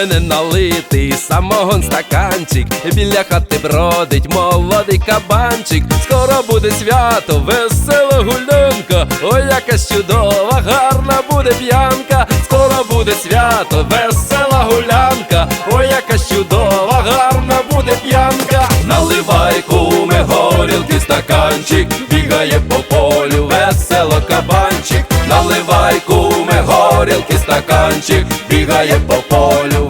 мене налитий самогон стаканчик, біля хати бродить молодий кабанчик. Скоро буде свято, весела гулянка, ой, яка чудова, гарна буде п'янка. Скоро буде свято, весела гулянка, ой, яка чудова, гарна буде п'янка. Наливай куме горілки стаканчик, бігає по полю, весело кабанчик. Наливай куме горілки стаканчик, бігає по полю,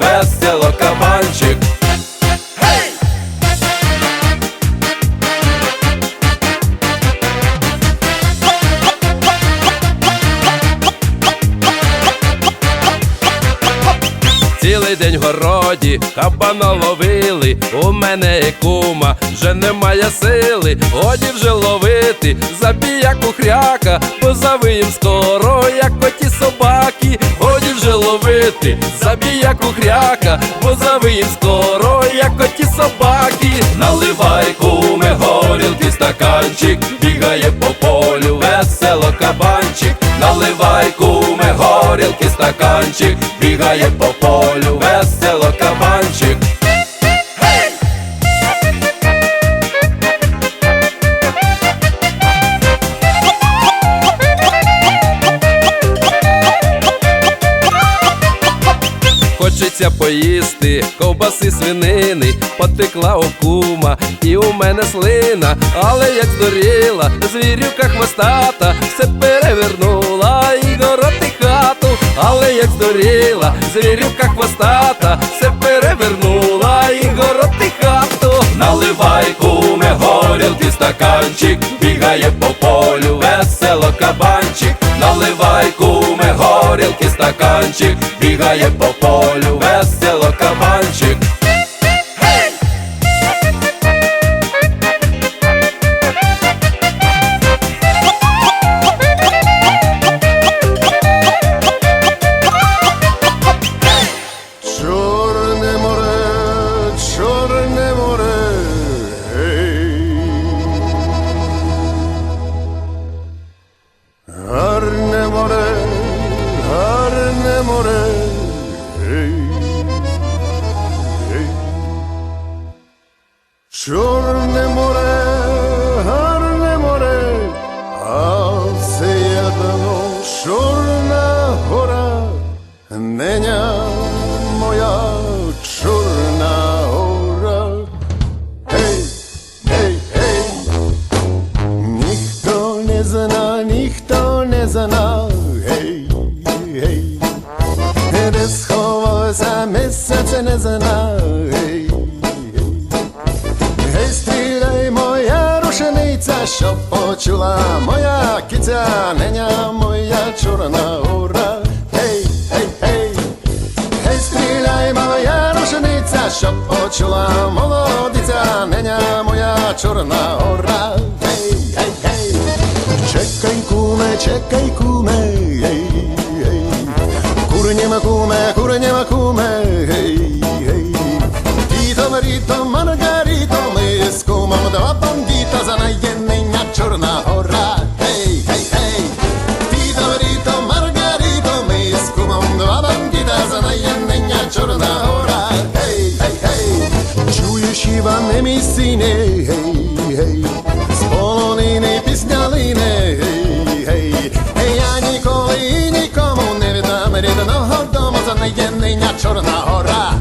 Цілий день в городі кабана ловили, у мене є кума, вже немає сили, годі вже ловити, забіяку хряка, позавиєм скоро, як коті собаки, годі вже ловити, забіяку хряка, позавиєм скоро, як коті собаки, наливай куме горілки стаканчик, бігає по полю, весело кабанчик, наливай куме горілки стаканчик, бігає по полю, Хочеться поїсти ковбаси свинини, потекла окума, і у мене слина, але як здуріла, звірюка хвостата, все перевернула і город і хату, але як здуріла, звірюка хвостата, все перевернула і город і хату. Наливай куме горілки стаканчик, бігає по полю, весело кабанчик, наливай куме горілки стаканчик, бігає по полю, весело Чорне море, гарне море, а це єдно чорна гора, неня моя чорна гора. Гей, гей, гей, ніхто не зна, ніхто не зна, гей, гей, де сховалося місяць не зна, що почула моя киця, неня моя чорна гора. Гей, гей, гей, гей, стріляй, моя рушениця, що почула молодиця, неня моя чорна гора. Гей, гей, гей, чекай, куме, чекай, куме, гей, гей, курнєма куме, курнєма куме, гей, гей. Тіто Маріто, Маргаріто, ми з кумом два Іване, мій гей, гей. З полонини піснялине, гей, гей. Гей, я ніколи і нікому не віддам рідного дому за наєднення Чорна гора.